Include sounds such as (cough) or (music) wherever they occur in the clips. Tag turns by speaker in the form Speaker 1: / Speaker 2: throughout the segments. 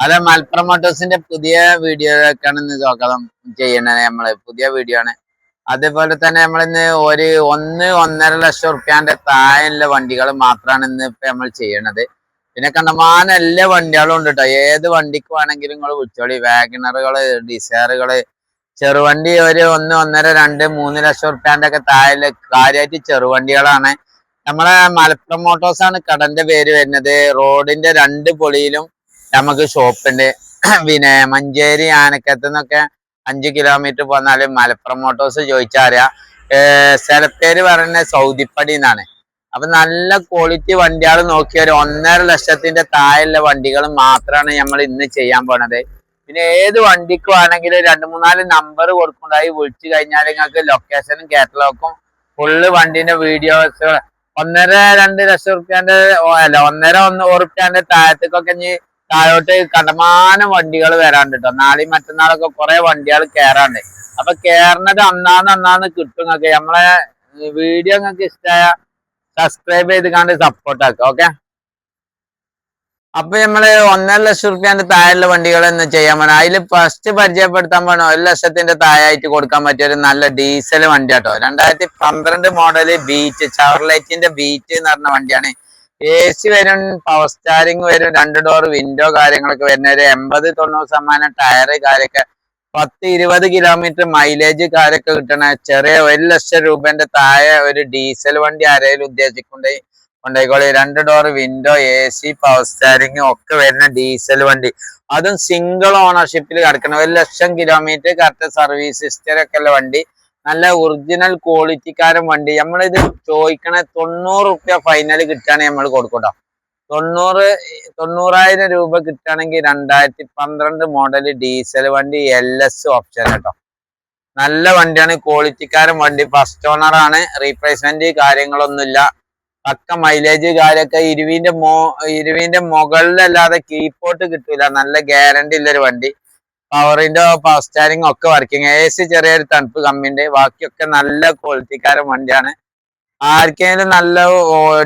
Speaker 1: അതെ മലപ്പുറം മോട്ടോഴ്സിന്റെ പുതിയ വീഡിയോ ഒക്കെയാണ് ഇന്ന് സ്വാഗതം ചെയ്യണത് നമ്മൾ പുതിയ വീഡിയോ ആണ്. അതേപോലെ തന്നെ നമ്മളിന്ന് ഒരു ഒന്ന് ഒന്നര ലക്ഷം റുപ്യാന്റെ താഴെയുള്ള വണ്ടികൾ മാത്രമാണ് ഇന്ന് ഇപ്പൊ നമ്മൾ ചെയ്യണത്. പിന്നെ കണ്ടമാനം എല്ലാ വണ്ടികളും ഉണ്ട് കേട്ടോ ഏത് വണ്ടിക്ക് വേണമെങ്കിലും നിങ്ങൾ വിളിച്ചോളി. വാഗണറുകൾ ഡിസയറുകൾ ചെറുവണ്ടി ഒരു ഒന്ന് ഒന്നര രണ്ട് മൂന്ന് ലക്ഷം റുപ്യാന്റെ ഒക്കെ താഴെ കാര്യമായിട്ട് ചെറുവണ്ടികളാണ്. നമ്മളെ മലപ്പുറം മോട്ടോഴ്സ് ആണ് കടന്റെ പേര് വരുന്നത്. റോഡിന്റെ രണ്ട് പൊളിയിലും നമുക്ക് ഷോപ്പുണ്ട് (clears throat) പിന്നെ മഞ്ചേരി ആനക്കത്ത് നിന്നൊക്കെ അഞ്ച് കിലോമീറ്റർ പോന്നാൽ മലപ്പുറം മോട്ടോഴ്സ് ചോദിച്ചാൽ അറിയാം. സ്ഥലപ്പേര് പറയുന്നത് സൗദിപ്പടി എന്നാണ്. അപ്പൊ നല്ല ക്വാളിറ്റി വണ്ടികൾ നോക്കിയാൽ ഒരു ഒന്നര ലക്ഷത്തിന്റെ താഴെയുള്ള വണ്ടികൾ മാത്രമാണ് നമ്മൾ ഇന്ന് ചെയ്യാൻ പോണത്. പിന്നെ ഏത് വണ്ടിക്ക് വേണമെങ്കിലും രണ്ട് മൂന്നാൽ നമ്പർ കൊടുക്കുണ്ടായി വിളിച്ചു കഴിഞ്ഞാൽ നിങ്ങൾക്ക് ലൊക്കേഷനും കാറ്റലോഗും ഫുള്ള് വണ്ടിന്റെ വീഡിയോസ് ഒന്നര രണ്ട് ലക്ഷം റുപ്യാന്റെ അല്ല ഒന്നര ഒന്ന് റുപ്യന്റെ താഴത്തേക്കൊക്കെ ഇനി താഴോട്ട് കടമാനം വണ്ടികൾ വരാണ്ട് കേട്ടോ നാളെയും മറ്റന്നാളൊക്കെ കുറെ വണ്ടികൾ കയറാണ്ട് അപ്പൊ കേറണത് അന്നാന്ന് അന്നാന്ന് കിട്ടും നിങ്ങൾക്ക് നമ്മളെ വീഡിയോ നിങ്ങൾക്ക് ഇഷ്ടമായ സബ്സ്ക്രൈബ് ചെയ്ത് കണ്ട് സപ്പോർട്ട് ആക്കുക ഓക്കെ? അപ്പൊ നമ്മൾ ഒന്നര ലക്ഷം റുപ്യാന്റെ താഴെയുള്ള വണ്ടികൾ എന്ന് ചെയ്യാൻ വേണം അതിൽ ഫസ്റ്റ് പരിചയപ്പെടുത്താൻ വേണം ഒരു ലക്ഷത്തിന്റെ താഴായിട്ട് കൊടുക്കാൻ പറ്റിയ ഒരു നല്ല ഡീസൽ വണ്ടി കേട്ടോ രണ്ടായിരത്തി പന്ത്രണ്ട് മോഡൽ ബീറ്റ് ചവർലൈറ്റിന്റെ ബീറ്റ് എന്ന് പറഞ്ഞ വണ്ടിയാണ്. എ സി വരും പവർ സ്റ്റാരിങ് വരും രണ്ട് ഡോർ വിൻഡോ കാര്യങ്ങളൊക്കെ വരുന്ന ഒരു എൺപത് തൊണ്ണൂറ് ശതമാനം ടയറ് കാര്യമൊക്കെ പത്ത് ഇരുപത് കിലോമീറ്റർ മൈലേജ് കാര്യമൊക്കെ കിട്ടണ ചെറിയ ഒരു ലക്ഷം രൂപന്റെ താഴെ ഒരു ഡീസൽ വണ്ടി ആരെങ്കിലും ഉദ്ദേശിക്കൊണ്ടേ കൊണ്ടേക്കോളി രണ്ട് door window A C power steering ഒക്കെ വരുന്ന ഡീസൽ വണ്ടി. അതും സിംഗിൾ ഓണർഷിപ്പിൽ കിടക്കണം ഒരു lakh kilometre correct service history ഒക്കെ ഉള്ള വണ്ടി. നല്ല ഒറിജിനൽ ക്വാളിറ്റിക്കാരൻ വണ്ടി. നമ്മളിത് ചോദിക്കണ തൊണ്ണൂറ് റുപ്യ ഫൈനൽ കിട്ടുകയാണെങ്കിൽ നമ്മൾ കൊടുക്കട്ടോ തൊണ്ണൂറ് തൊണ്ണൂറായിരം രൂപ കിട്ടുകയാണെങ്കിൽ രണ്ടായിരത്തി പന്ത്രണ്ട് മോഡൽ ഡീസൽ വണ്ടി എൽ എസ് ഓപ്ഷൻ കേട്ടോ നല്ല വണ്ടിയാണ് ക്വാളിറ്റിക്കാരൻ വണ്ടി. ഫസ്റ്റ് ഓണറാണ് റീപ്ലേസ്മെന്റ് കാര്യങ്ങളൊന്നുമില്ല. പക്ക മൈലേജ് കാര്യമൊക്കെ ഇരുവിന്റെ മോ ഇരുവിന്റെ മുകളിലല്ലാതെ കീപ്പോട്ട് കിട്ടൂല. നല്ല ഗ്യാരണ്ടി ഉള്ളൊരു വണ്ടി. പവറിന്റെ പവർ സ്റ്റാരിങ് ഒക്കെ വർക്കിംഗ് എ സി ചെറിയൊരു തണുപ്പ് കമ്മിന്റെ ബാക്കിയൊക്കെ നല്ല ക്വാളിറ്റിക്കാരൻ വണ്ടിയാണ്. ആർക്കെങ്കിലും നല്ല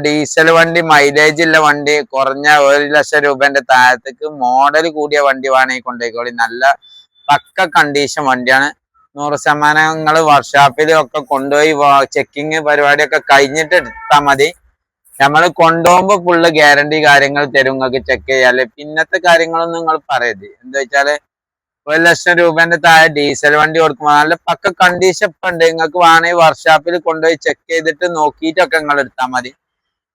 Speaker 1: ഡീസൽ വണ്ടി മൈലേജ് ഉള്ള വണ്ടി കുറഞ്ഞ ഒരു ലക്ഷം രൂപന്റെ താഴത്തേക്ക് മോഡൽ കൂടിയ വണ്ടി വേണമെങ്കിൽ കൊണ്ടുപോയിക്കോളി നല്ല പക്ക കണ്ടീഷൻ വണ്ടിയാണ്. നൂറ് ശതമാനങ്ങൾ വർക്ക്ഷോപ്പിലും ഒക്കെ കൊണ്ടുപോയി ചെക്കിങ് പരിപാടിയൊക്കെ കഴിഞ്ഞിട്ട് എടുത്താൽ മതി. നമ്മൾ കൊണ്ടുപോകുമ്പോൾ ഫുള്ള് ഗ്യാരണ്ടി കാര്യങ്ങൾ തരും. നിങ്ങൾക്ക് ചെക്ക് ചെയ്യാൽ പിന്നത്തെ കാര്യങ്ങളൊന്നും നിങ്ങൾ പറയരുത്. എന്താ വെച്ചാൽ ഒരു ലക്ഷം രൂപന്റെ താഴെ ഡീസൽ വണ്ടി കൊടുക്കുമ്പോൾ നല്ല പക്ക കണ്ടീഷൻ ഉണ്ട്. നിങ്ങൾക്ക് വേണമെങ്കിൽ വർക്ക്ഷോപ്പിൽ കൊണ്ടുപോയി ചെക്ക് ചെയ്തിട്ട് നോക്കിയിട്ടൊക്കെ നിങ്ങൾ എടുത്താൽ മതി.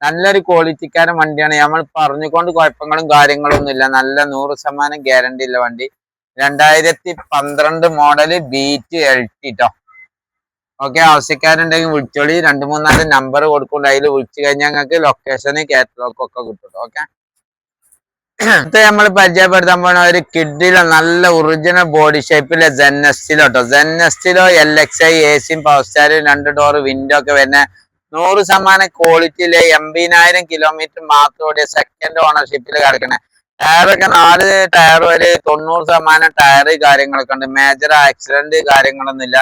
Speaker 1: നല്ലൊരു ക്വാളിറ്റിക്കാരൻ വണ്ടിയാണ്. നമ്മൾ പറഞ്ഞുകൊണ്ട് കുഴപ്പങ്ങളും കാര്യങ്ങളൊന്നും ഇല്ല. നല്ല നൂറ് ശതമാനം ഗ്യാരണ്ടി ഉള്ള വണ്ടി. രണ്ടായിരത്തി പന്ത്രണ്ട് മോഡൽ ബീറ്റ് എൽ ടി ട്ടോ. ഓക്കെ ആവശ്യക്കാരുണ്ടെങ്കിൽ വിളിച്ചോളി. രണ്ട് മൂന്നാൽ നമ്പർ കൊടുക്കുന്നുണ്ട്. അതിൽ വിളിച്ചു കഴിഞ്ഞാൽ നിങ്ങൾക്ക് ലൊക്കേഷന് കാറ്റലോഗ് ഒക്കെ കിട്ടും ഓക്കെ അടുത്ത നമ്മൾ പരിചയപ്പെടുത്താൻ പോണ ഒരു കിഡിലോ നല്ല ഒറിജിനൽ ബോഡി ഷേപ്പിലെ ജെന്നസ്റ്റിലോ കേട്ടോ ജെന്നസ്റ്റിലോ എൽ എക്സ് ഐ എ സിയും പവർ സ്റ്റാർ രണ്ട് ഡോർ വിൻഡോ ഒക്കെ വരുന്ന നൂറ് ശതമാനം ക്വാളിറ്റിയിലെ എൺപതിനായിരം കിലോമീറ്റർ മാത്രം ഓടിയ സെക്കൻഡ് ഓണർഷിപ്പിൽ കിടക്കണേ. ടയറൊക്കെ നാല് ടയർ വരെ തൊണ്ണൂറ് ശതമാനം ടയർ കാര്യങ്ങളൊക്കെ ഉണ്ട്. മേജർ ആക്സിഡന്റ് കാര്യങ്ങളൊന്നുമില്ല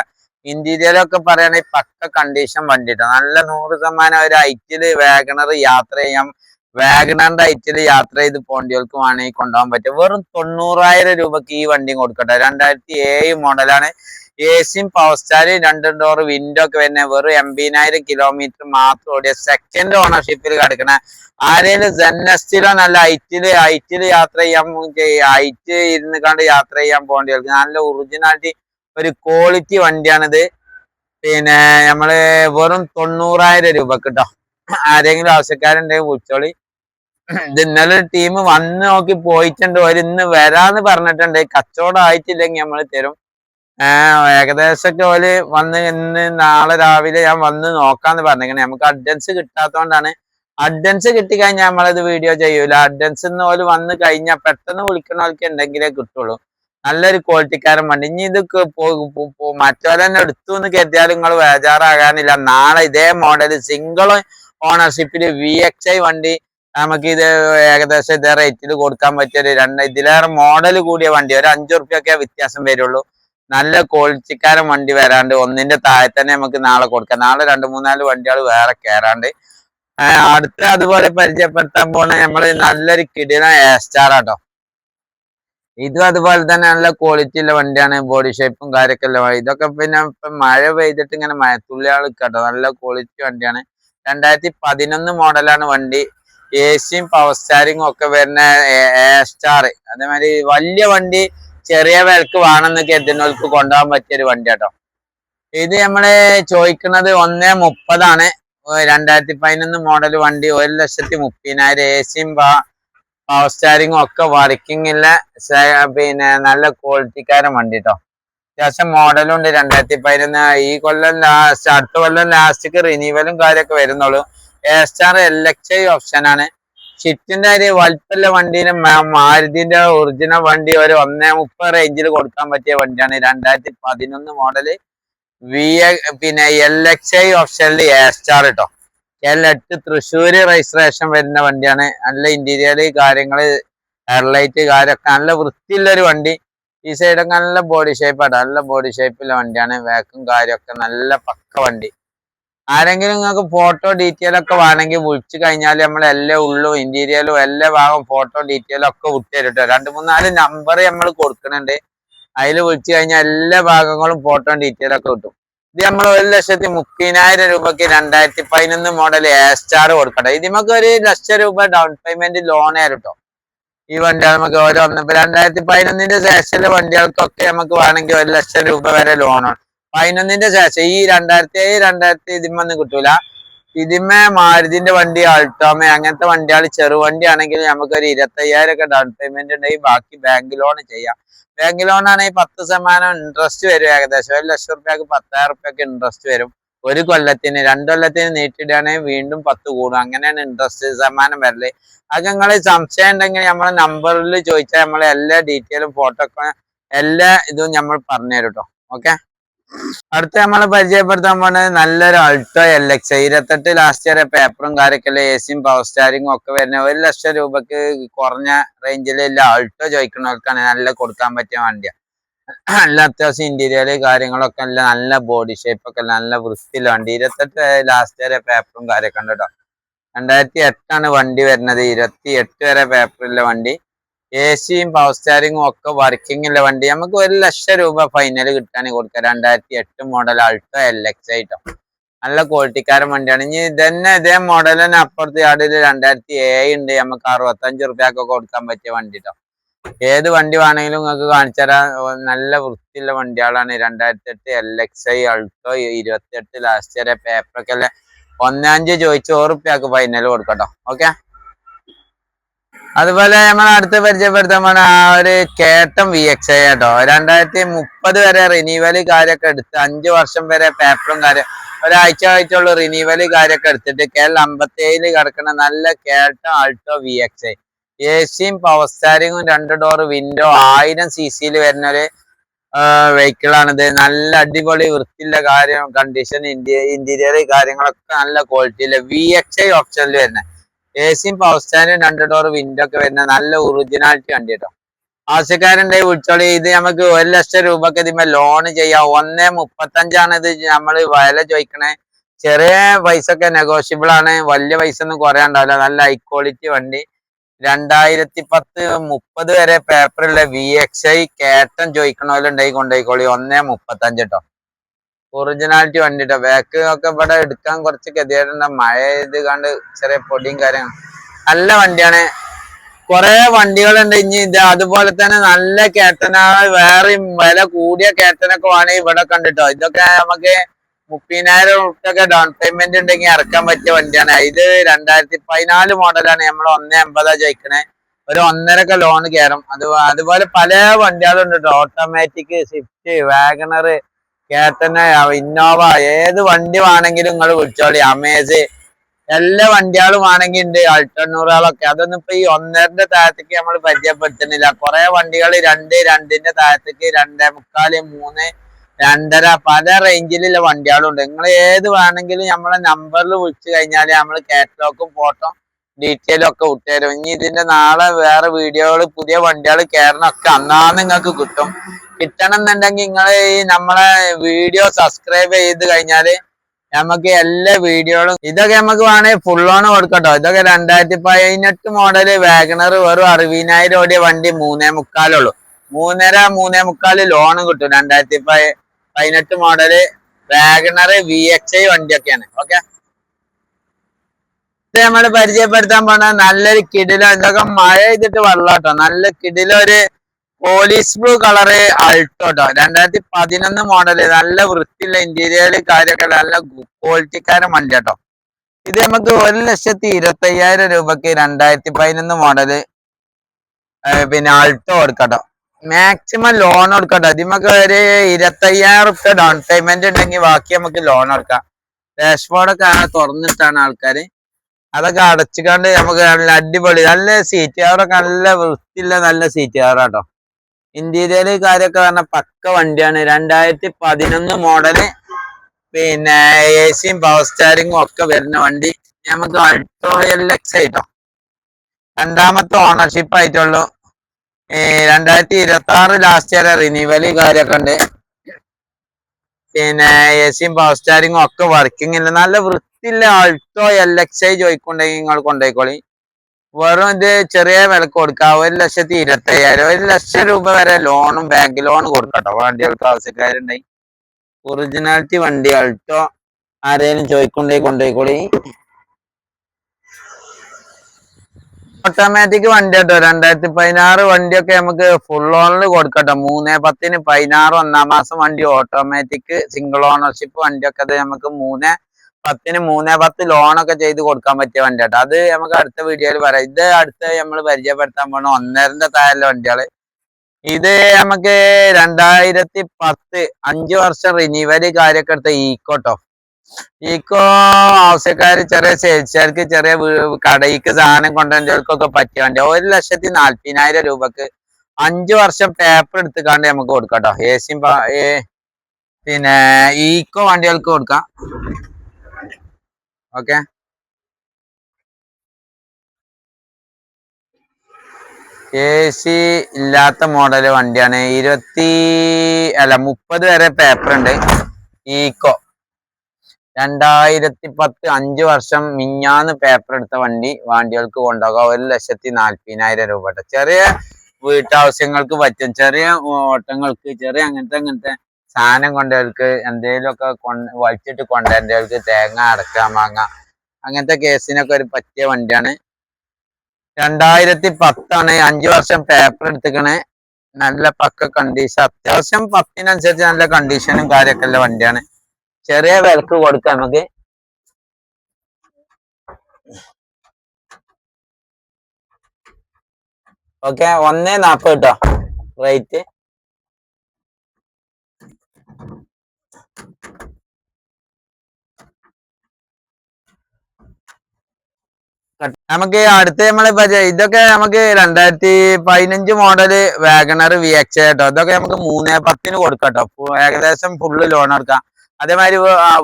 Speaker 1: ഇന്റീരിയലൊക്കെ പറയുകയാണെങ്കിൽ പക്ക കണ്ടീഷൻ വണ്ടിട്ടോ. നല്ല നൂറ് ശതമാനം ഒരു ഐറ്റിൽ വാഗണർ യാത്ര ചെയ്യാം. വാഗണറിന്റെ ഐറ്റിൽ യാത്ര ചെയ്ത് പോണ്ടികൾക്ക് വേണമെങ്കിൽ കൊണ്ടുപോകാൻ പറ്റും. വെറും തൊണ്ണൂറായിരം രൂപക്ക് ഈ വണ്ടിയും കൊടുക്കട്ടെ. രണ്ടായിരത്തി ഏഴ് മോഡലാണ്. എ പവർ സ്റ്റാർ രണ്ട് ഡോർ വിൻഡോ ഒക്കെ വരുന്ന വെറും എൺപതിനായിരം കിലോമീറ്റർ മാത്രം ഓടിയ സെക്കൻഡ് ഓണർഷിപ്പിൽ കിടക്കണ. ആരെങ്കിലും ജെന്നസ്റ്റിലോ നല്ല ഐറ്റിൽ ഐറ്റിൽ യാത്ര ചെയ്യാൻ ഐറ്റ് ഇരുന്ന് കണ്ട് യാത്ര ചെയ്യാൻ പോകേണ്ടി നല്ല ഒറിജിനാലിറ്റി ഒരു ക്വാളിറ്റി വണ്ടിയാണിത്. പിന്നെ നമ്മൾ വെറും തൊണ്ണൂറായിരം രൂപ കിട്ടോ ആരെങ്കിലും ആവശ്യക്കാരുണ്ടെങ്കിൽ വിളിച്ചോളി. ഇന്നലെ ടീം വന്ന് നോക്കി പോയിട്ടുണ്ട്. ഒരു ഇന്ന് വരാന്ന് പറഞ്ഞിട്ടുണ്ട്. കച്ചവടം ആയിട്ടില്ലെങ്കിൽ നമ്മൾ തരും. ഏകദേശമൊക്കെ ഓൽ വന്ന് ഇന്ന് നാളെ രാവിലെ ഞാൻ വന്ന് നോക്കാന്ന് പറഞ്ഞേക്കണേ നമുക്ക് അഡ്വൻസ് കിട്ടാത്തോണ്ടാണ്. അഡ്വൻസ് കിട്ടിക്കഴിഞ്ഞാൽ നമ്മളത് വീഡിയോ ചെയ്യൂല. അഡ്വൻസ് എന്ന് ഓൽ വന്ന് കഴിഞ്ഞാൽ പെട്ടെന്ന് വിളിക്കണവർക്ക് എന്തെങ്കിലേ കിട്ടുള്ളൂ. നല്ലൊരു ക്വാളിറ്റിക്കാരൻ വണ്ടി. ഇനി ഇത് മറ്റവരെന്നെ എടുത്തു എന്ന് കരുതിയാൽ നിങ്ങൾ ബേജാറാകാനില്ല. നാളെ ഇതേ മോഡൽ സിംഗിൾ ഓണർഷിപ്പിൽ വി എക്സ് ഐ വണ്ടി നമുക്ക് ഇത് ഏകദേശം ഇതേ റേറ്റിൽ കൊടുക്കാൻ പറ്റിയ ഒരു രണ്ട് ഇതിലേറെ മോഡൽ കൂടിയ വണ്ടി ഒരു അഞ്ചു റുപ്യൊക്കെ വ്യത്യാസം വരുള്ളൂ. നല്ല ക്വാളിറ്റിക്കാരൻ വണ്ടി വരാണ്ട് ഒന്നിന്റെ താഴെ തന്നെ നമുക്ക് നാളെ കൊടുക്കാം. നാളെ രണ്ട് മൂന്നാൽ വണ്ടികൾ വേറെ കയറാണ്ട് അടുത്ത അതുപോലെ പരിചയപ്പെടുത്താൻ പോണ നമ്മൾ നല്ലൊരു കിടിന എസ്റ്റാർ സ്റ്റാർ ആട്ടോ. ഇതും അതുപോലെ തന്നെ നല്ല ക്വാളിറ്റി ഉള്ള വണ്ടിയാണ് ബോഡി ഷേപ്പും കാര്യമൊക്കെ ഉള്ള. ഇതൊക്കെ പിന്നെ ഇപ്പൊ മഴ പെയ്തിട്ട് ഇങ്ങനെ മഴത്തുള്ളിയാൾ കേട്ടോ നല്ല ക്വാളിറ്റി വണ്ടിയാണ്. രണ്ടായിരത്തി പതിനൊന്ന് മോഡലാണ് വണ്ടി. സിയും പവർ സ്റ്റാരിങ്ങും ഒക്കെ വരുന്ന സ്റ്റാർ അതേമാതിരി വലിയ വണ്ടി ചെറിയ വിലക്ക് വേണമെന്ന് കരുതുന്നവർക്ക് കൊണ്ടുപോകാൻ പറ്റിയ ഒരു വണ്ടി കേട്ടോ ഇത് നമ്മൾ ചോദിക്കുന്നത് ഒന്നേ മുപ്പതാണ്. രണ്ടായിരത്തി പതിനൊന്ന് മോഡൽ വണ്ടി ഒരു ലക്ഷത്തി മുപ്പതിനായിരം എ സിയും പവർ സ്റ്റാരിങ്ങും ഒക്കെ വർക്കിംഗ് ഇല്ല. പിന്നെ നല്ല ക്വാളിറ്റിക്കാരൻ വണ്ടി കേട്ടോ അത്യാവശ്യം മോഡലും ഉണ്ട്. രണ്ടായിരത്തി പതിനൊന്ന് ഈ കൊല്ലം ലാസ്റ്റ് അടുത്ത കൊല്ലം ലാസ്റ്റിക്ക് റിന്യൂവലും കാര്യമൊക്കെ വരുന്നുള്ളൂ. A star L X I option ആണ്. ഷിഫ്റ്റിന്റെ ഒരു വലിപ്പമുള്ള വണ്ടിയിൽ മാരുതിന്റെ ഒറിജിനൽ വണ്ടി ഒരു ഒന്നേ മുപ്പത് റേഞ്ചിൽ കൊടുക്കാൻ പറ്റിയ വണ്ടിയാണ്. രണ്ടായിരത്തി പതിനൊന്ന് മോഡൽ വി പിന്നെ എൽ എക്സ് ഐ ഓപ്ഷനിൽ എ സ്റ്റാർ കേട്ടോ എൽ എട്ട് തൃശ്ശൂര് രജിസ്ട്രേഷൻ വരുന്ന വണ്ടിയാണ്. നല്ല ഇന്റീരിയർ കാര്യങ്ങൾ ഹെയർലൈറ്റ് കാര്യമൊക്കെ നല്ല വൃത്തിയുള്ളൊരു വണ്ടി. ഈ സൈഡൊക്കെ നല്ല ബോഡി ഷേപ്പാണ് നല്ല ബോഡി ഷേപ്പുള്ള വണ്ടിയാണ്. വേക്കും കാര്യമൊക്കെ നല്ല പക്ക വണ്ടി. ആരെങ്കിലും നിങ്ങൾക്ക് ഫോട്ടോ ഡീറ്റെയിൽ ഒക്കെ വേണമെങ്കിൽ വിളിച്ചു കഴിഞ്ഞാൽ നമ്മൾ എല്ലാ ഉള്ളും ഇന്റീരിയലും എല്ലാ ഭാഗം ഫോട്ടോ ഡീറ്റെയിലും ഒക്കെ വിട്ടുതരുട്ടോ രണ്ട് മൂന്നാൽ നമ്പർ നമ്മൾ കൊടുക്കുന്നുണ്ട്. അതിൽ വിളിച്ചു കഴിഞ്ഞാൽ എല്ലാ ഭാഗങ്ങളും ഫോട്ടോ ഡീറ്റെയിൽ ഒക്കെ കിട്ടും. ഇത് നമ്മൾ ഒരു ലക്ഷത്തി മുപ്പതിനായിരം രൂപക്ക് രണ്ടായിരത്തി പതിനൊന്ന് മോഡൽ എസ്റ്റാർ സ്റ്റാർ കൊടുക്കട്ടെ. ഇത് നമുക്ക് ഒരു ലക്ഷം രൂപ ഡൗൺ പേയ്മെന്റ് ലോൺ ആയിരുന്നു ഈ വണ്ടി നമുക്ക് ഓരോ രണ്ടായിരത്തി പതിനൊന്നിന്റെ ശേഷം വണ്ടികൾക്കൊക്കെ നമുക്ക് വേണമെങ്കിൽ ഒരു ലക്ഷം രൂപ വരെ ലോണാണ് പതിനൊന്നിന്റെ ശേഷം ഈ രണ്ടായിരത്തി ഏഴ് രണ്ടായിരത്തി ഇതിമൊന്നും കിട്ടൂല. ഇതിമേ മാരുതിന്റെ വണ്ടി അൾട്ടോമ അങ്ങനത്തെ വണ്ടികൾ ചെറുവണ്ടി ആണെങ്കിൽ നമുക്ക് ഒരു ഇരുപത്തയ്യായിരം ഒക്കെ ഡൗൺ പേയ്മെന്റ് ഉണ്ടെങ്കിൽ ബാക്കി ബാങ്ക് ലോൺ ചെയ്യാം. ബാങ്ക് ലോൺ ആണെങ്കിൽ പത്ത് ശതമാനം ഇൻട്രസ്റ്റ് വരും ഏകദേശം. ഒരു ലക്ഷം റുപ്യക്ക് പത്തായിരം റുപ്യക്ക് ഇൻട്രസ്റ്റ് വരും. ഒരു കൊല്ലത്തിന് രണ്ട് കൊല്ലത്തിന് നീട്ടിയിടുകയാണെങ്കിൽ വീണ്ടും പത്ത് കൂടും. അങ്ങനെയാണ് ഇൻട്രസ്റ്റ് ശതമാനം വരൽ. അത് നിങ്ങൾ സംശയം ഉണ്ടെങ്കിൽ നമ്മളെ നമ്പറിൽ ചോദിച്ചാൽ നമ്മളെ എല്ലാ ഡീറ്റെയിലും ഫോട്ടോ ഒക്കെ എല്ലാ ഇതും നമ്മൾ പറഞ്ഞുതരും കേട്ടോ ഓക്കെ അടുത്ത നമ്മൾ പരിചയപ്പെടുത്താൻ പോണത് നല്ലൊരു അൾട്ടോ എൽ എക്സ് ഇരുപത്തെട്ട് ലാസ്റ്റ് ഇയർ പേപ്പറും കാര്യമൊക്കെ എ സിയും പവർ സ്റ്റാരിങ്ങും ഒക്കെ വരുന്ന ഒരു ലക്ഷം രൂപക്ക് കുറഞ്ഞ റേഞ്ചിലുള്ള അൾട്ടോ ചോദിക്കുന്നവർക്കാണ് നല്ല കൊടുക്കാൻ പറ്റിയ വണ്ടിയാണ് നല്ല അത്യാവശ്യം ഇന്റീരിയർ കാര്യങ്ങളൊക്കെ അല്ല നല്ല ബോഡി ഷേപ്പ് ഒക്കെ നല്ല വൃത്തിയുള്ള വണ്ടി. ഇരുപത്തെട്ട് ലാസ്റ്റ് ഇയർ പേപ്പറും കാര്യമൊക്കെ ഉണ്ട് കേട്ടോ രണ്ടായിരത്തി എട്ടാണ് വണ്ടി വരുന്നത്. ഇരുപത്തി എട്ട് വരെ പേപ്പറിലെ വണ്ടി. എ സിയും പവർ സ്റ്റാരിങ്ങും ഒക്കെ വർക്കിംഗ് ഉള്ള വണ്ടി. നമുക്ക് ഒരു ലക്ഷം രൂപ ഫൈനൽ കിട്ടാൻ കൊടുക്കാം. രണ്ടായിരത്തി എട്ട് മോഡൽ അൾട്ടോ എൽ എക്സ് ആയിട്ടോ. നല്ല ക്വാളിറ്റിക്കാരൻ വണ്ടിയാണ്. ഇനി ഇതന്നെ ഇതേ മോഡൽ തന്നെ അപ്പുറത്തെ യാർഡിൽ രണ്ടായിരത്തി ഏഴ് ഉണ്ട്. നമുക്ക് അറുപത്തഞ്ച് റുപ്യൊക്കെ കൊടുക്കാൻ പറ്റിയ വണ്ടി കേട്ടോ ഏത് വണ്ടി വേണമെങ്കിലും നിങ്ങൾക്ക് കാണിച്ചു നല്ല വൃത്തിയുള്ള വണ്ടികളാണ്. രണ്ടായിരത്തി എട്ട് എൽ എക്സ് ഐ അൾട്ടോ ഇരുപത്തി എട്ട് ലാസ്റ്റ് വരെ പേപ്പറൊക്കെ അല്ലെ? ഒന്നാഞ്ച് ചോദിച്ച് റുപ്യക്ക് ഫൈനൽ കൊടുക്കട്ടോ. ഓക്കെ അതുപോലെ നമ്മൾ അടുത്ത പരിചയപ്പെടുത്തുമ്പോൾ ആ ഒരു കേട്ടം വി എക്സ് ഐ കേട്ടോ രണ്ടായിരത്തി മുപ്പത് വരെ റിനീവൽ കാര്യമൊക്കെ എടുത്ത് അഞ്ച് വർഷം വരെ പേപ്പറും കാര്യം ഒരാഴ്ച ആയിട്ടുള്ള റിനീവൽ കാര്യമൊക്കെ എടുത്തിട്ട് കേരള അമ്പത്തി ഏഴിൽ കിടക്കുന്ന നല്ല കേട്ടം Alto V X I A power സ്റ്റാരിങ്ങും രണ്ട് ഡോർ വിൻഡോ ആയിരം സി സിയിൽ വരുന്ന ഒരു വെഹിക്കിൾ ആണിത്. നല്ല അടിപൊളി വൃത്തിയുള്ള കാര്യം കണ്ടീഷൻ ഇന്റീരിയർ കാര്യങ്ങളൊക്കെ നല്ല ക്വാളിറ്റിയിൽ വി എക്സ് ഐ ഓപ്ഷനിൽ വരുന്നത് എ സിയും പവർ സ്റ്റാൻഡും രണ്ട് ഡോർ വിൻഡോ ഒക്കെ വരുന്ന നല്ല ഒറിജിനാലിറ്റി വണ്ടി കേട്ടോ ആവശ്യക്കാരുണ്ടെങ്കിൽ വിളിച്ചോളി. ഇത് നമുക്ക് ഒരു ലക്ഷം രൂപക്ക് ഇതിന്മേ ലോൺ ചെയ്യാം. ഒന്നേ മുപ്പത്തഞ്ചാണ് ഇത് നമ്മൾ വില ചോദിക്കണേ. ചെറിയ പൈസ ഒക്കെ നെഗോഷ്യബിൾ ആണ്. വലിയ പൈസ ഒന്നും കുറയാണ്ടാവില്ല. നല്ല ഹൈ ക്വാളിറ്റി വണ്ടി. രണ്ടായിരത്തി പത്ത് മുപ്പത് വരെ പേപ്പറുള്ള വി എക്സ് ഐ കേട്ടൻ ചോദിക്കണോലുണ്ടെങ്കിൽ കൊണ്ടുപോയിക്കോളി ഒന്നേ മുപ്പത്തഞ്ച് കേട്ടോ ഒറിജിനാലിറ്റി വണ്ടി കേട്ടോ ബാക്ക് ഒക്കെ ഇവിടെ എടുക്കാൻ കുറച്ച് ഗതിയായിട്ടുണ്ട് മഴ ഇത് കണ്ട് ചെറിയ പൊടിയും കാര്യങ്ങളും. നല്ല വണ്ടിയാണ്. കുറെ വണ്ടികളുണ്ട്. ഇനി ഇത് അതുപോലെ തന്നെ നല്ല കേട്ടന വേറെ വില കൂടിയ കേട്ടനൊക്കെ വേണമെങ്കിൽ ഇവിടെ കണ്ടിട്ടോ. ഇതൊക്കെ നമുക്ക് മുപ്പതിനായിരം ഒക്കെ ഡൗൺ പേയ്മെന്റ് ഉണ്ടെങ്കിൽ ഇറക്കാൻ പറ്റിയ വണ്ടിയാണ്. ഇത് രണ്ടായിരത്തി പതിനാല് മോഡലാണ് നമ്മൾ ഒന്നേ അമ്പതാ ജയിക്കണേ ഒരു ഒന്നരക്ക ലോൺ കയറും അത് അതുപോലെ പല വണ്ടികളുണ്ട് ഓട്ടോമാറ്റിക് സ്വിഫ്റ്റ് വാഗണർ കേട്ടന ഇന്നോവ ഏത് വണ്ടി വേണമെങ്കിലും നിങ്ങൾ വിളിച്ചോളി. അമേസ് എല്ലാ വണ്ടികളും ആണെങ്കിൽ ഉണ്ട് അൾട്ടണ്ണൂറുകളൊക്കെ അതൊന്നും ഇപ്പൊ ഈ ഒന്നരന്റെ താഴത്തേക്ക് നമ്മൾ പരിചയപ്പെടുത്തുന്നില്ല. കുറെ വണ്ടികൾ രണ്ട് രണ്ടിന്റെ താഴത്തേക്ക് രണ്ടേ മുക്കാൽ മൂന്ന് രണ്ടര പല റേഞ്ചിലുള്ള വണ്ടികളുണ്ട് നിങ്ങൾ ഏത് വേണമെങ്കിലും നമ്മളെ നമ്പറിൽ വിളിച്ചു കഴിഞ്ഞാൽ നമ്മൾ കാറ്റലോഗും ഫോട്ടോ ഡീറ്റെയിലും ഒക്കെ വിട്ടുതരും ഇനി ഇതിന്റെ നാളെ വേറെ വീഡിയോകൾ പുതിയ വണ്ടികൾ കയറണമൊക്കെ അന്നാ നിങ്ങൾക്ക് കിട്ടും. കിട്ടണം എന്നുണ്ടെങ്കിൽ നിങ്ങൾ ഈ നമ്മളെ വീഡിയോ സബ്സ്ക്രൈബ് ചെയ്ത് കഴിഞ്ഞാൽ നമുക്ക് എല്ലാ വീഡിയോകളും ഇതൊക്കെ നമുക്ക് വേണമെങ്കിൽ ഫുൾ ഓൺ കൊടുക്കട്ടോ. ഇതൊക്കെ രണ്ടായിരത്തി പതിനെട്ട് മോഡൽ വാഗണർ വെറും അറുപതിനായിരം ഓടിയ വണ്ടി മൂന്നേ മുക്കാലുള്ളൂ. മൂന്നര മൂന്നേ മുക്കാൽ ലോണും കിട്ടും. രണ്ടായിരത്തി പതിനെട്ട് model WagonR V X I വണ്ടിയൊക്കെയാണ്. Okay ഇത് നമ്മൾ പരിചയപ്പെടുത്താൻ പോണ നല്ലൊരു കിടില. ഇതൊക്കെ മഴ ചെയ്തിട്ട് വെള്ളാട്ടോ. നല്ല കിടില ഒരു പോലീസ് ബ്ലൂ കളറ് അൾട്ടോട്ടോ രണ്ടായിരത്തി പതിനൊന്ന് മോഡൽ നല്ല വൃത്തിയുള്ള ഇന്റീരിയർ കാര്യമൊക്കെ നല്ല ക്വാളിറ്റിക്കാരൻ വണ്ടി കേട്ടോ. ഇത് നമുക്ക് ഒരു ലക്ഷത്തി ഇരുപത്തി അയ്യായിരം രൂപക്ക് രണ്ടായിരത്തി പതിനൊന്ന് മോഡൽ പിന്നെ അൾട്ടോ കൊടുക്കട്ടോ. മാക്സിമം ലോൺ കൊടുക്കട്ടോ. നമുക്ക് ഒരു ഇരുപത്തയ്യായിരം റുപ്യ ഡൗൺ പേയ്മെന്റ് ഉണ്ടെങ്കിൽ ബാക്കി നമുക്ക് ലോൺ എടുക്കാം ഡാഷ് ഡാഷ്ബോർഡൊക്കെ തുറന്നിട്ടാണ് ആൾക്കാര്. അതൊക്കെ അടച്ചുകൊണ്ട് നമുക്ക് നല്ല അടിപൊളി നല്ല സീറ്റ് കവറൊക്കെ നല്ല വൃത്തിയുള്ള നല്ല സീറ്റ് കവറാട്ടോ ഇന്റീരിയർ കാര്യമൊക്കെ പറഞ്ഞ പക്ക വണ്ടിയാണ്. രണ്ടായിരത്തി പതിനൊന്ന് മോഡൽ പിന്നെ എ സിയും പവർ സ്റ്റാരിങ്ങും ഒക്കെ വരുന്ന വണ്ടി. നമുക്ക് അൾട്ടോ എൽ എക്സ് ആയിട്ടോ രണ്ടാമത്തെ ഓണർഷിപ്പ് ആയിട്ടുള്ളൂ. രണ്ടായിരത്തി ഇരുപത്തി ആറ് ലാസ്റ്റ് ഇയർ റിന്യൂവൽ കാര്യമൊക്കെ ഉണ്ട്. പിന്നെ എ സിയും പവർ സ്റ്റാരിങ്ങും ഒക്കെ വർക്കിംഗ് ഇല്ല. നല്ല വൃത്തിയില്ല. ആൾട്ടോ എൽ എക്സ് ഐ ചോദിക്കുന്നുണ്ടെങ്കിൽ നിങ്ങൾ കൊണ്ടുപോയിക്കോളി. വെറും ഇത് ചെറിയ വിലക്ക് കൊടുക്കുക ഒരു ലക്ഷത്തി ഇരുപത്തി അയ്യായിരം ഒരു ലക്ഷം രൂപ വരെ ലോണും ബാങ്ക് ലോൺ കൊടുക്കട്ടോ വണ്ടികൾക്ക് ആവശ്യക്കാരുണ്ടെങ്കിൽ. ഒറിജിനാലിറ്റി വണ്ടി അൾട്ടോ ആരെങ്കിലും ചോദിക്കൊണ്ടേ കൊണ്ടുപോയിക്കോളി ഓട്ടോമാറ്റിക് വണ്ടി കേട്ടോ രണ്ടായിരത്തി പതിനാറ് വണ്ടിയൊക്കെ നമുക്ക് ഫുൾ ഓണിൽ കൊടുക്കട്ടോ മൂന്നേ പത്തിന് പതിനാറ് ഒന്നാം മാസം വണ്ടി ഓട്ടോമാറ്റിക് സിംഗിൾ ഓണർഷിപ്പ് വണ്ടിയൊക്കെ അത് നമുക്ക് മൂന്നേ പത്തിന് മൂന്നേ പത്ത് ഒക്കെ ചെയ്ത് കൊടുക്കാൻ പറ്റിയ വണ്ടി കേട്ടോ അത് നമുക്ക് അടുത്ത വീഡിയോയിൽ പറയാം. ഇത് അടുത്ത് നമ്മൾ പരിചയപ്പെടുത്താൻ പോണ ഒന്നരന്റെ താഴെ വണ്ടികൾ. ഇത് നമുക്ക് രണ്ടായിരത്തി പത്ത് അഞ്ചു വർഷം റിനീവൽ കാര്യമൊക്കെ എടുത്ത ഈക്കോട്ടോ ഈക്കോ ആവശ്യക്കാർ ചെറിയ സെയിൽസുകാർക്ക് ചെറിയ കടയിക്ക് സാധനം കൊണ്ടുവരുന്നവർക്കൊക്കെ പറ്റിയ വണ്ടി ഒരു ലക്ഷത്തി നാല്പതിനായിരം രൂപക്ക് അഞ്ചു വർഷം പേപ്പർ എടുത്തുകൊണ്ട് നമുക്ക് കൊടുക്കാം കേട്ടോ എ സിയും പിന്നെ ഈക്കോ വണ്ടികൾക്ക് കൊടുക്കാം. ഓക്കെ. എ സി ഇല്ലാത്ത മോഡൽ വണ്ടിയാണ്. ഇരുപത്തി അല്ല മുപ്പത് വരെ പേപ്പർ ഉണ്ട്. ഈക്കോ രണ്ടായിരത്തി പത്ത് അഞ്ച് വർഷം മിഞ്ഞാന്ന് പേപ്പർ എടുത്ത വണ്ടി വണ്ടികൾക്ക് കൊണ്ടുപോകാം. ഒരു ലക്ഷത്തി നാൽപ്പതിനായിരം രൂപ. ചെറിയ വീട്ടാവശ്യങ്ങൾക്ക് പറ്റും. ചെറിയ ഓട്ടങ്ങൾക്ക് ചെറിയ അങ്ങനത്തെ അങ്ങനത്തെ സാധനം കൊണ്ടവർക്ക് എന്തെങ്കിലുമൊക്കെ കൊണ്ട് വലിച്ചിട്ട് കൊണ്ടുവരേണ്ടവർക്ക് തേങ്ങ അടക്കാൻ വാങ്ങാം അങ്ങനത്തെ കേസിനൊക്കെ ഒരു പറ്റിയ വണ്ടിയാണ്. രണ്ടായിരത്തി പത്താണ് അഞ്ചു വർഷം പേപ്പർ എടുത്തിക്കണേ. നല്ല പക്ക കണ്ടീഷൻ അത്യാവശ്യം പത്തിനനുസരിച്ച് നല്ല കണ്ടീഷനും കാര്യമൊക്കെ ഉള്ള വണ്ടിയാണ്. ചെറിയ വിലക്ക് കൊടുക്കാം നമുക്ക്. ഓക്കെ ഒന്നേ നാൽപ്പത് കേട്ടോ റേറ്റ് നമുക്ക് അടുത്ത് നമ്മളെ ഇതൊക്കെ നമുക്ക് രണ്ടായിരത്തി പതിനഞ്ച് മോഡൽ വാഗണർ വി എക്സ് കേട്ടോ. ഇതൊക്കെ നമുക്ക് മൂന്നേ പത്തിന് കൊടുക്കാം കേട്ടോ. ഏകദേശം ഫുള്ള് ലോൺ എടുക്കാം. അതേമാതിരി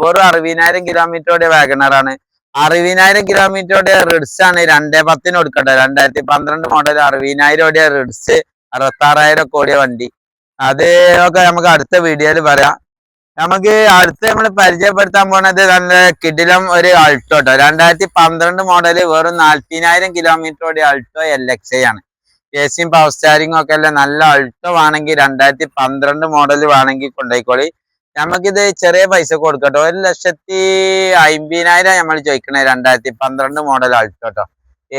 Speaker 1: വെറും അറുപതിനായിരം കിലോമീറ്ററോടെ വാഗണറാണ് അറുപതിനായിരം കിലോമീറ്ററോടെ റിഡ്സ് ആണ് രണ്ടേ പത്തിന് കൊടുക്കട്ടെ. രണ്ടായിരത്തി പന്ത്രണ്ട് മോഡൽ അറുപതിനായിരം ഓടിയ റിഡ്സ് അറുപത്താറായിരം കോടിയ വണ്ടി. അത് ഒക്കെ നമുക്ക് അടുത്ത വീഡിയോയിൽ പറയാം. നമുക്ക് അടുത്ത് നമ്മൾ പരിചയപ്പെടുത്താൻ പോണത് നല്ല കിടിലം ഒരു അൾട്ടോട്ടോ രണ്ടായിരത്തി പന്ത്രണ്ട് മോഡൽ വെറും നാല്പതിനായിരം കിലോമീറ്റർ ഓടിയ അൾട്ടോ എൽ എക്സ് ഐ ആണ്. എ സിയും പവർ സ്റ്റാരിങ്ങും ഒക്കെ അല്ല നല്ല അൾട്ടോ വേണമെങ്കിൽ രണ്ടായിരത്തി പന്ത്രണ്ട് മോഡൽ വേണമെങ്കിൽ കൊണ്ടുപോയിക്കോളി നമുക്കിത് ചെറിയ പൈസ കൊടുക്കട്ടോ. ഒരു ലക്ഷത്തി അമ്പതിനായിരം നമ്മൾ ചോദിക്കണേ രണ്ടായിരത്തി പന്ത്രണ്ട് മോഡൽ അൾട്ടോ ട്ടോ.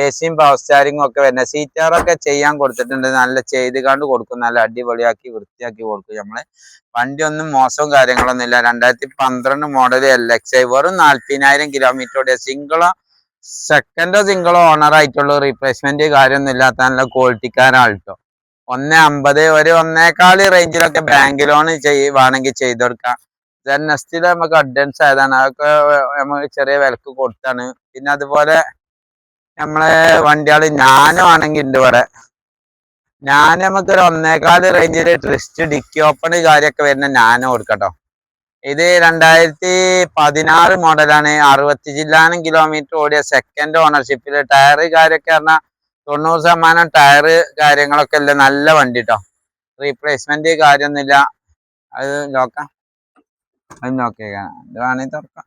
Speaker 1: എ സിയും പവർ സ്റ്റാരിങ്ങും ഒക്കെ വരുന്ന സീറ്റാറൊക്കെ ചെയ്യാൻ കൊടുത്തിട്ടുണ്ട്. നല്ല ചെയ്ത് കണ്ട് കൊടുക്കും. നല്ല അടിപൊളിയാക്കി വൃത്തിയാക്കി കൊടുക്കും നമ്മൾ. വണ്ടി ഒന്നും മോശവും കാര്യങ്ങളൊന്നും ഇല്ല. രണ്ടായിരത്തി പന്ത്രണ്ട് മോഡൽ എൽ എക്സ് ഐ വെറും നാല്പതിനായിരം കിലോമീറ്ററോടെ സിംഗിളോ സെക്കൻഡോ സിംഗിളോ ഓണർ ആയിട്ടുള്ള റീപ്ലേസ്മെന്റ് കാര്യമൊന്നും ഇല്ലാത്ത നല്ല ക്വാളിറ്റിക്കാരാൾട്ടോ ഒന്ന് അമ്പത് ഒരു ഒന്നേക്കാൽ റേഞ്ചിലൊക്കെ ബാങ്ക് ലോൺ ചെയ്യുവാണെങ്കിൽ ചെയ്തു കൊടുക്കാം. നെക്സ്റ്റിൽ നമുക്ക് അഡ്വാൻസ് ആയതാണ്. അതൊക്കെ നമുക്ക് ചെറിയ വിലക്ക് കൊടുത്താണ്. പിന്നെ അതുപോലെ നമ്മളെ വണ്ടികൾ ഞാനും ആണെങ്കിൽ ഉണ്ട് ഇവിടെ. ഞാൻ നമുക്ക് ഒരു ഒന്നേകാൽ റേഞ്ചിൽ ട്രിസ്റ്റ് ഡിക്കി ഓപ്പൺ കാര്യമൊക്കെ വരുന്ന ഞാനും കൊടുക്കട്ടോ. ഇത് രണ്ടായിരത്തി പതിനാറ് മോഡലാണ്. അറുപത്തി ജില്ലാനും കിലോമീറ്റർ ഓടിയ സെക്കൻഡ് ഓണർഷിപ്പിൽ ടയർ കാര്യമൊക്കെ പറഞ്ഞാൽ തൊണ്ണൂറ് ശതമാനം ടയർ കാര്യങ്ങളൊക്കെ അല്ലേ നല്ല വണ്ടി കേട്ടോ റീപ്ലേസ്മെന്റ് കാര്യമൊന്നുമില്ല അത് നോക്കാം. അത് നോക്കിയേക്കാം ഇത് വേണമെങ്കിൽ തുറക്കാം.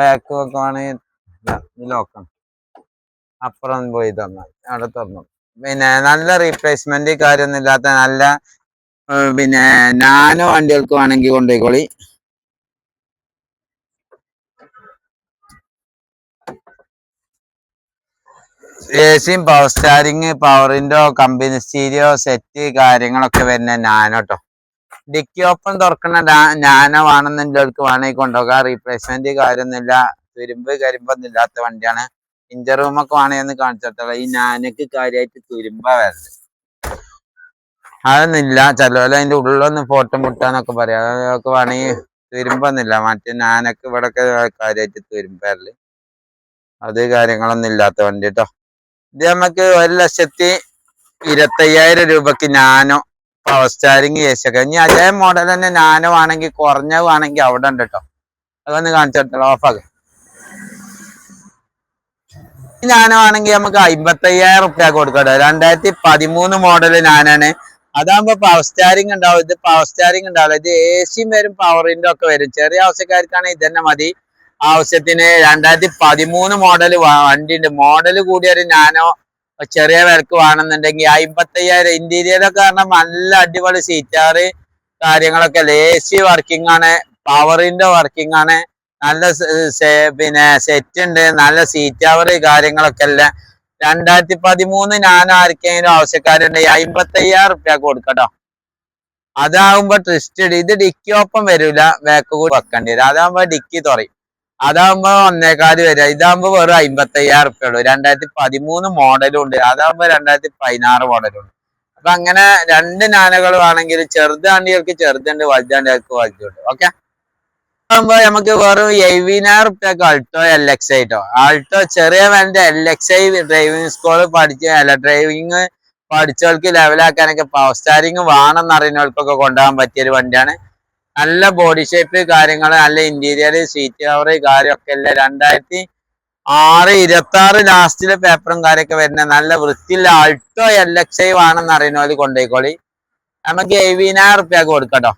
Speaker 1: ബാക്ക് വെക്കുവാണെങ്കിൽ ഇത് ലോക്കാണ് അപ്പുറം പോയി തന്നാൽ അവിടെ തുറന്നു പിന്നെ നല്ല റീപ്ലേസ്മെന്റ് കാര്യമൊന്നും ഇല്ലാത്ത നല്ല പിന്നെ നാനോ വണ്ടികൾക്ക് വേണമെങ്കിൽ കൊണ്ടുപോയിക്കോളി. എ സിയും പവർ സ്റ്റാരിങ് പവറിന്റെ കമ്പനി സ്റ്റീരിയോ സെറ്റ് കാര്യങ്ങളൊക്കെ വരുന്ന നാനോ കേട്ടോ ഡിക്കി ഓപ്പൺ തുറക്കുന്ന നാനോ ആണെന്നുള്ളവർക്ക് വേണമെങ്കിൽ കൊണ്ടുപോകാം. റീപ്ലേസ്മെന്റ് കാര്യമൊന്നുമില്ല. തുരുമ്പ് കരിമ്പൊന്നും ഇല്ലാത്ത വണ്ടിയാണ്. ഇഞ്ചർ റൂമൊക്കെ വേണമെങ്കിൽ ഒന്ന് കാണിച്ചിട്ടുള്ള ഈ നാനക്ക് കാര്യമായിട്ട് തുരുമ്പ വരുന്നത് അതൊന്നുമില്ല. ചിലവല്ല അതിന്റെ ഉള്ളിലൊന്ന് ഫോട്ടോ മുട്ടാന്നൊക്കെ പറയാം. അതൊക്കെ വേണമെങ്കിൽ തുരുമ്പൊന്നുമില്ല. മറ്റേ നാനക്ക് ഇവിടെ കാര്യമായിട്ട് തുരുമ്പരൽ അത് കാര്യങ്ങളൊന്നും ഇല്ലാത്ത വണ്ടി കേട്ടോ ഇത് നമുക്ക് ഒരു ലക്ഷത്തി ഇരുപത്തയ്യായിരം രൂപക്ക് നാനോ പവർ സ്റ്റാരിങ് എ ഇനി അതേ മോഡൽ തന്നെ നാനോ ആണെങ്കിൽ കുറഞ്ഞ വേണമെങ്കിൽ അവിടെ ഉണ്ട് കേട്ടോ അതൊന്ന് കാണിച്ചിട്ടുള്ള ഓഫാക്ക് നാനോ ആണെങ്കിൽ നമുക്ക് അമ്പത്തയ്യായിരം റുപ്യ കൊടുക്കട്ടെ. രണ്ടായിരത്തി പതിമൂന്ന് മോഡൽ നാനാണ് അതാകുമ്പോ പവർ സ്റ്റാരിങ് ഉണ്ടാവും. ഇത് പവർ സ്റ്റാരിങ് ഉണ്ടാവില്ല. ഇത് എ സിയും വരും പവറിന്റെ ഒക്കെ വരും. ചെറിയ ആവശ്യക്കാർക്കാണെങ്കിൽ ഇതന്നെ മതി. ആവശ്യത്തിന് രണ്ടായിരത്തി പതിമൂന്ന് മോഡൽ വണ്ടി ഉണ്ട് മോഡൽ കൂടിയ ഒരു നാനോ ചെറിയ വിലക്ക് വേണമെന്നുണ്ടെങ്കിൽ അമ്പത്തയ്യായിരം ഇന്റീരിയറൊക്കെ കാരണം നല്ല അടിപൊളി സീറ്റാറ് കാര്യങ്ങളൊക്കെ. എ സി വർക്കിംഗ് ആണ് പവറിന്റെ വർക്കിംഗ് ആണ്. നല്ല പിന്നെ സെറ്റ് ഉണ്ട്. നല്ല സീറ്റ് അവർ കാര്യങ്ങളൊക്കെ അല്ല രണ്ടായിരത്തി പതിമൂന്ന് ഞാൻ ആർക്കെങ്കിലും ആവശ്യക്കാരുണ്ടെങ്കിൽ അമ്പത്തയ്യായിരം റുപ്യ കൊടുക്കട്ടോ. അതാവുമ്പോ ട്രിസ്റ്റഡ് ഇത് ഡിക്കി ഒപ്പം വരൂല. വേക്ക് കൂടി വെക്കേണ്ടി വരും. അതാവുമ്പോ ഡിക്കി തുറയും. അതാവുമ്പോ ഒന്നേക്കാൽ വരിക ഇതാവുമ്പോ വെറും അമ്പത്തി അയ്യായിരം റുപ്യ ഉള്ളൂ. രണ്ടായിരത്തി പതിമൂന്ന് മോഡലും ഉണ്ട്. അതാവുമ്പോ രണ്ടായിരത്തി പതിനാറ് മോഡലും ഉണ്ട് അപ്പൊ അങ്ങനെ രണ്ട് നാനകൾ ആണെങ്കിൽ ചെറുതാണ്ടികൾക്ക് ചെറുതുണ്ട് വലുതാണ്ടികൾക്ക് വലുതുണ്ട്. ഓക്കെ ആകുമ്പോ നമുക്ക് വെറും എഴുപതിനായിരം റുപ്യക്ക് അൾട്ടോ എൽ എക്സ് ആയിട്ടോ ആൾട്ടോ ചെറിയ വേണ്ട L X I driving school പഠിച്ച അല്ല ഡ്രൈവിംഗ് പഠിച്ചവർക്ക് ലെവലാക്കാനൊക്കെ പവർ സ്റ്റാരിങ് വേണമെന്ന് അറിയുന്നവർക്കൊക്കെ കൊണ്ടുപോകാൻ പറ്റിയ ഒരു വണ്ടിയാണ്. നല്ല ബോഡി ഷേപ്പ് കാര്യങ്ങൾ നല്ല ഇന്റീരിയർ സീറ്റ് കവർ കാര്യമൊക്കെ അല്ല രണ്ടായിരത്തി ആറ് ഇരുപത്തി ആറ് ലാസ്റ്റിലെ പേപ്പറും കാര്യമൊക്കെ വരുന്ന നല്ല വൃത്തിയുള്ള ആൾട്ടോ എൽ എക്സ് ഐ വേണമെന്ന് അറിയുന്നവർ കൊണ്ടുപോയിക്കോളി. നമുക്ക് എഴുപതിനായിരം റുപ്യക്ക് കൊടുക്കട്ടോ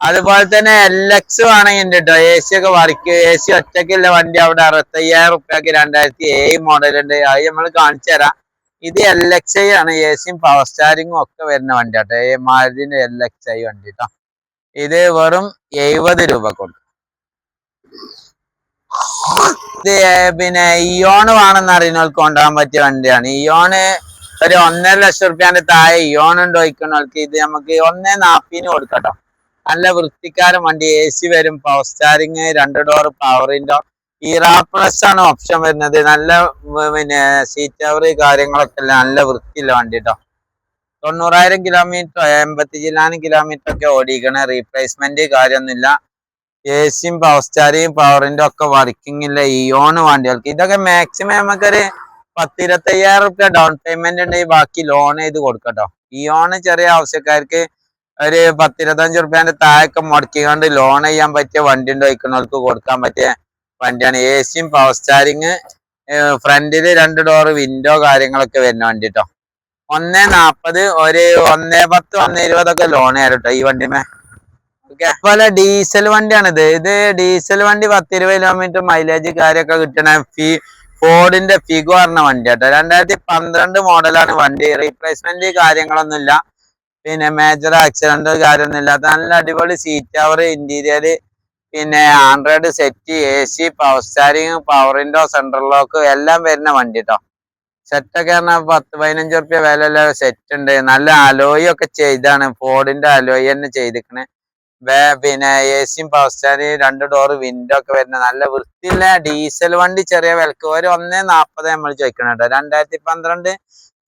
Speaker 1: അതുപോലെ തന്നെ എൽ എക്സ് വേണമെങ്കിൽ ഉണ്ട് കേട്ടോ എ സി ഒക്കെ വർക്ക് എ സി ഒറ്റയ്ക്കുള്ള വണ്ടി അവിടെ അറുപത്തയ്യായിരം റുപ്യക്ക് രണ്ടായിരത്തി ഏഴ് മോഡൽ ഉണ്ട്. അത് നമ്മൾ കാണിച്ചു തരാം. ഇത് എൽ എക്സ് ഐ ആണ്. എ സിയും പവർ സ്റ്റാരിങ്ങും ഒക്കെ വരുന്ന വണ്ടി കേട്ടോ മാരുതിന്റെ എൽ എക്സ് ഐ വണ്ടി കേട്ടോ ഇത് വെറും എഴുപത് രൂപ കൊണ്ട് ഇത് പിന്നെ ഇയോണ് വേണമെന്ന് അറിയുന്നവർക്ക് കൊണ്ടുപോകാൻ പറ്റിയ വണ്ടിയാണ്. ഇയോണ് ഒരു ഒന്നര ലക്ഷം റുപ്യാന്റെ താഴെ ഇയോൺ ഉണ്ടോ ചോദിക്കുന്നവർക്ക് ഇത് നമുക്ക് ഒന്നേ നാപ്പിന് കൊടുക്കട്ടോ നല്ല വൃത്തിക്കാരൻ വണ്ടി എ സി വരും പവർ സ്റ്റാരിങ് രണ്ട് ഡോർ പവർ ഈറാ പ്ലസ് ആണ് ഓപ്ഷൻ വരുന്നത്. നല്ല പിന്നെ സീറ്റ് കവർ കാര്യങ്ങളൊക്കെ നല്ല വൃത്തിയുള്ള വണ്ടി കേട്ടോ തൊണ്ണൂറായിരം കിലോമീറ്റർ എൺപത്തി ജില്ലാനും കിലോമീറ്റർ ഒക്കെ ഓടിക്കണ. റീപ്ലേസ്മെന്റ് കാര്യമൊന്നുമില്ല. എ സിയും പവർ സ്റ്റാരിയും പവറിന്റെ ഒക്കെ വർക്കിംഗ് ഇല്ല. ഇയോണ് വണ്ടികൾക്ക്. ഇതൊക്കെ മാക്സിമം നമുക്കൊരു പത്തിരുപത്തയ്യായിരം റുപ്യ ഡൗൺ പേയ്മെന്റ് ഉണ്ടെങ്കിൽ ബാക്കി ലോൺ ചെയ്ത് കൊടുക്കട്ടോ. ഇയോണ് ചെറിയ ആവശ്യക്കാർക്ക് ഒരു പത്തിരുപത്തഞ്ച് റുപ്യന്റെ താഴൊക്കെ മുടക്കിക്കൊണ്ട് ലോൺ ചെയ്യാൻ പറ്റിയ വണ്ടി ഉണ്ട്. വയ്ക്കുന്നവർക്ക് കൊടുക്കാൻ പറ്റിയ വണ്ടിയാണ്. എ സിയും പവർ സ്റ്റാരിങ് ഫ്രണ്ടിൽ രണ്ട് ഡോർ വിൻഡോ കാര്യങ്ങളൊക്കെ വരുന്ന വണ്ടി കേട്ടോ ഒന്നേ നാപ്പത് ഒരു ഒന്നേ പത്ത് ഒന്നേ ഇരുപതൊക്കെ ലോൺ ആയിരുന്നു കേട്ടോ ഈ വണ്ടിമേ. അതുപോലെ ഡീസൽ വണ്ടിയാണിത് ഇത്. ഡീസൽ വണ്ടി പത്തിരുപത് കിലോമീറ്റർ മൈലേജ് കാര്യമൊക്കെ കിട്ടണ ഫീ ഫോർഡിന്റെ ഫിഗോ പറഞ്ഞ വണ്ടി കേട്ടോ രണ്ടായിരത്തി പന്ത്രണ്ട് മോഡലാണ് വണ്ടി. റീപ്ലേസ്മെന്റ് കാര്യങ്ങളൊന്നുമില്ല. പിന്നെ മേജർ ആക്സിഡന്റ് കാര്യമൊന്നും ഇല്ലാത്ത നല്ല അടിപൊളി സീറ്റ് കവർ ഇന്റീരിയർ പിന്നെ Android set A C power steering power window central lock എല്ലാം വരുന്ന വണ്ടി കേട്ടോ സെറ്റൊക്കെ പറഞ്ഞാൽ പത്ത് പതിനഞ്ച് റുപ്യ വില സെറ്റ് ഉണ്ട്. നല്ല അലോയി ഒക്കെ ചെയ്താണ്. ഫോർഡിന്റെ അലോയി തന്നെ ചെയ്തിക്കണേ പിന്നെ എ സിയും പവർ സ്റ്റാരിങ് രണ്ട് ഡോർ വിൻഡോ ഒക്കെ വരുന്ന നല്ല വൃത്തിയുള്ള ഡീസൽ വണ്ടി ചെറിയ വിലക്ക്. ഒരു ഒന്നേ നാപ്പത് നമ്മൾ ചോദിക്കണം കേട്ടോ. രണ്ടായിരത്തി പന്ത്രണ്ട്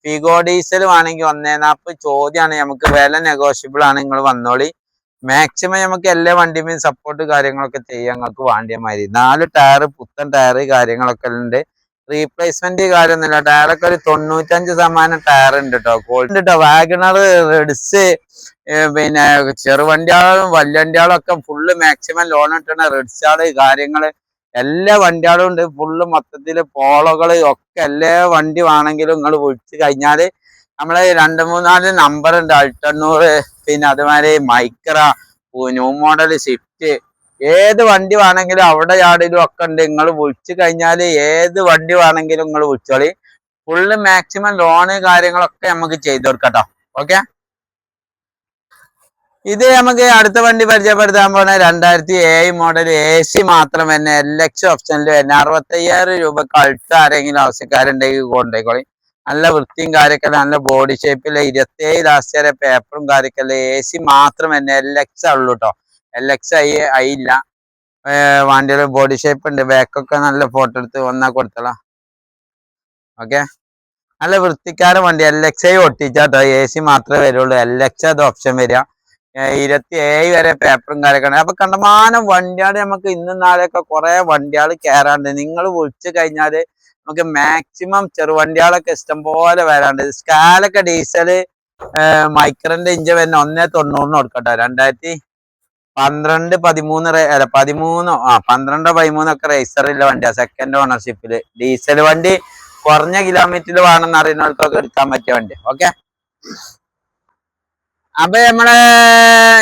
Speaker 1: ഫിഗോ ഡീസൽ വേണമെങ്കിൽ ഒന്നേ നാൽപ്പത് ചോദ്യമാണ് നമുക്ക് വില നെഗോഷ്യബിൾ ആണ്. നിങ്ങൾ വന്നോളി. മാക്സിമം നമുക്ക് എല്ലാ വണ്ടിയുമേയും സപ്പോർട്ട് കാര്യങ്ങളൊക്കെ ചെയ്യാൻ നിങ്ങൾക്ക് വേണ്ടിയ മാതിരി. നാല് ടയർ പുത്തൻ ടയർ കാര്യങ്ങളൊക്കെ ഉണ്ട്. റീപ്ലേസ്മെന്റ് കാര്യമൊന്നുമില്ല. ടയറൊക്കെ ഒരു തൊണ്ണൂറ്റഞ്ച് ശതമാനം ടയർ ഉണ്ട് കേട്ടോ ഗോൾഡ് കേട്ടോ വാഗണർ റെഡ്സ് പിന്നെ ചെറുവണ്ടിയാളും വലിയ വണ്ടിയാളും ഒക്കെ ഫുള്ള് മാക്സിമം ലോൺ കിട്ടണ റെഡ്സാൾ കാര്യങ്ങൾ എല്ലാ വണ്ടികളും ഉണ്ട്. ഫുള്ള് മൊത്തത്തിൽ പോളോകൾ ഒക്കെ എല്ലാ വണ്ടി വേണമെങ്കിലും നിങ്ങൾ വിളിച്ചു കഴിഞ്ഞാൽ നമ്മളെ രണ്ട് മൂന്നാൽ നമ്പർ ഉണ്ട്. അൾട്ടണ്ണൂറ് പിന്നെ അതുമാതിരി മൈക്ര ന്യൂ മോഡൽ സ്വിഫ്റ്റ് ഏത് വണ്ടി വേണമെങ്കിലും അവിടെ യാർഡിലും ഒക്കെ ഉണ്ട്. നിങ്ങൾ വിളിച്ചു കഴിഞ്ഞാൽ ഏത് വണ്ടി വേണമെങ്കിലും നിങ്ങൾ വിളിച്ചോളി. ഫുള്ള് മാക്സിമം ലോണ് കാര്യങ്ങളൊക്കെ നമുക്ക് ചെയ്തു കൊടുക്കട്ടോ. ഓക്കെ ഇത് നമുക്ക് അടുത്ത വണ്ടി പരിചയപ്പെടുത്താൻ പോണ രണ്ടായിരത്തി ഏഴ് മോഡൽ എ സി മാത്രം തന്നെ എൽ എക്സ് ഓപ്ഷനിൽ തന്നെ അറുപത്തയ്യായിരം രൂപക്ക് അൾട്ട് ആരെങ്കിലും ആവശ്യക്കാരുണ്ടെങ്കിൽ കൊണ്ടുപോയിക്കോളി. നല്ല വൃത്തിയും കാര്യമൊക്കെ നല്ല ബോഡി ഷേപ്പിൽ ഇരുപത്തേഴ് ലാസ്റ്റ് വരെ പേപ്പറും കാര്യമൊക്കെ എ സി മാത്രം തന്നെ എൽ എക്സ് ഉള്ളൂ കേട്ടോ എൽ എക്സ് ഐ വണ്ടിയുടെ ബോഡി ഷേപ്പ് ഉണ്ട്. ബാക്കൊക്കെ നല്ല ഫോട്ടോ എടുത്ത് വന്നാ കൊടുത്തളാം. ഓക്കെ നല്ല വൃത്തിക്കാരൻ വണ്ടി. എൽ എക്സ് ഐ ഒട്ടിച്ചാട്ടോ എ സി മാത്രമേ വരുള്ളൂ. എൽ എക്സ് അത് ഓപ്ഷൻ വരിക. ഇരുപത്തി ഏഴ് വരെ പേപ്പറും കാര്യമൊക്കെ അപ്പൊ കണ്ടമാനം വണ്ടിയാട് നമുക്ക് ഇന്നും നാളെയൊക്കെ കുറെ വണ്ടികൾ കയറാണ്ട് നിങ്ങൾ വിളിച്ചു കഴിഞ്ഞാൽ നമുക്ക് മാക്സിമം ചെറുവണ്ടികളൊക്കെ ഇഷ്ടം പോലെ വരാണ്ട് സ്കാലൊക്കെ ഡീസൽ മൈക്രന്റെ ഇഞ്ച് വരുന്ന ഒന്നേ തൊണ്ണൂറിന് കൊടുക്കട്ടെ. രണ്ടായിരത്തി പന്ത്രണ്ട് പതിമൂന്ന് അല്ല പതിമൂന്നോ ആ പന്ത്രണ്ടോ പതിമൂന്നൊക്കെ റേസറിലെ വണ്ടിയാ. സെക്കൻഡ് ഓണർഷിപ്പിൽ ഡീസൽ വണ്ടി കുറഞ്ഞ കിലോമീറ്ററിൽ വേണമെന്ന് അറിയുന്നവർക്കൊക്കെ എടുക്കാൻ പറ്റിയ വണ്ടി. ഓക്കെ അപ്പൊ നമ്മൾ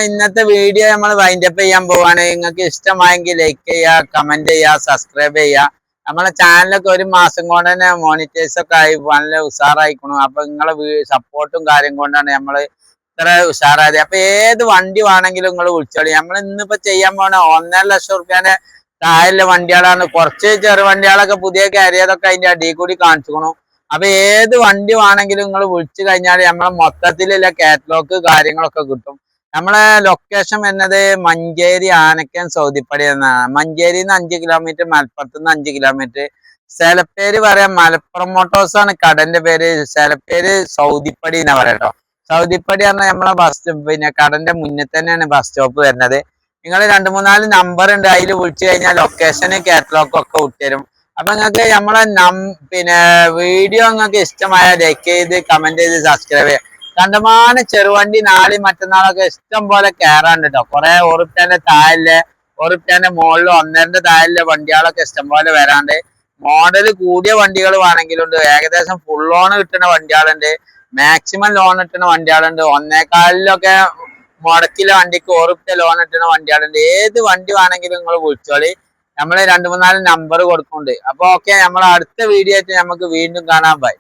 Speaker 1: ഇന്നത്തെ വീഡിയോ നമ്മൾ വൈൻഡപ്പ് ചെയ്യാൻ പോവാണ്. നിങ്ങൾക്ക് ഇഷ്ടമായെങ്കിൽ ലൈക്ക് ചെയ്യുക കമന്റ് ചെയ്യുക സബ്സ്ക്രൈബ് ചെയ്യുക നമ്മളെ ചാനലൊക്കെ ഒരു മാസം കൊണ്ട് തന്നെ മോണിറ്റൈസ് ഒക്കെ ആയി നല്ല ഉഷാറായിക്കണു. അപ്പൊ നിങ്ങളെ സപ്പോർട്ടും കാര്യം കൊണ്ടാണ് നമ്മൾ ഇത്ര ഉഷാറായത്. അപ്പൊ ഏത് വണ്ടി വേണമെങ്കിലും നിങ്ങൾ വിളിച്ചോളി. നമ്മൾ ഇന്നിപ്പോ ചെയ്യാൻ പോണ ഒന്നര ലക്ഷം റുപ്യാന്റെ താഴെ വണ്ടികളാണ്. കുറച്ച് ചെറു വണ്ടികളൊക്കെ പുതിയ കയറിയതൊക്കെ അതിന്റെ അടിയിൽ കൂടി കാണിച്ചുക്കണു അപ്പൊ ഏത് വണ്ടി വേണമെങ്കിലും നിങ്ങൾ വിളിച്ചു കഴിഞ്ഞാൽ നമ്മളെ മൊത്തത്തിലുള്ള കാറ്റലോഗ് കാര്യങ്ങളൊക്കെ കിട്ടും. നമ്മളെ ലൊക്കേഷൻ വരുന്നത് മഞ്ചേരി ആനക്കൻ സൗദിപ്പടി എന്നാണ്. മഞ്ചേരി നിന്ന് അഞ്ച് കിലോമീറ്റർ മലപ്പുറത്ത് നിന്ന് അഞ്ച് കിലോമീറ്റർ സ്ഥലപ്പേര് പറയാം മലപ്പുറം മോട്ടോഴ്സ് ആണ്. കടന്റെ പേര് സ്ഥലപ്പേര് സൗദിപ്പടി എന്നാ പറയട്ടോ സൗദിപ്പടി പറഞ്ഞാൽ നമ്മളെ ബസ് പിന്നെ കടന്റെ മുന്നിൽ തന്നെയാണ് ബസ് സ്റ്റോപ്പ് വരുന്നത്. നിങ്ങൾ രണ്ട് മൂന്നാൽ നമ്പർ ഉണ്ട്. അതിൽ വിളിച്ചു കഴിഞ്ഞാൽ ലൊക്കേഷന് കാറ്റലോഗ് ഒക്കെ വിട്ടുതരും അപ്പൊ നിങ്ങൾക്ക് നമ്മളെ പിന്നെ വീഡിയോ നിങ്ങൾക്ക് ഇഷ്ടമായ ലൈക്ക് ചെയ്ത് കമന്റ് ചെയ്ത് സബ്സ്ക്രൈബ് ചെയ്യുക കണ്ടമാനം ചെറുവണ്ടി നാളെ മറ്റന്നാളൊക്കെ ഇഷ്ടം പോലെ കയറാണ്ട് കേട്ടോ കുറെ ഉറുപ്പ്യാന്റെ താഴെ ഉറുപ്പ്യാന്റെ മുകളിൽ ഒന്നരന്റെ താഴെ വണ്ടികളൊക്കെ ഇഷ്ടം പോലെ വരാണ്ട്. മോഡൽ കൂടിയ വണ്ടികൾ വേണമെങ്കിലുണ്ട്. ഏകദേശം ഫുൾ ലോൺ കിട്ടുന്ന വണ്ടികളുണ്ട്. മാക്സിമം ലോൺ കിട്ടുന്ന വണ്ടികളുണ്ട്. ഒന്നേക്കാലിലൊക്കെ മുടക്കിലെ വണ്ടിക്ക് ഉറുപ്പ്യ ലോൺ കിട്ടുന്ന വണ്ടികളുണ്ട്. ഏത് വണ്ടി വേണമെങ്കിലും നിങ്ങൾ വിളിച്ചോളി. നമ്മൾ രണ്ട് മൂന്നാൽ നമ്പർ കൊടുക്കുന്നുണ്ട്. അപ്പൊ ഓക്കെ നമ്മൾ അടുത്ത വീഡിയോ ആയിട്ട് നമുക്ക് വീണ്ടും കാണാം. ബൈ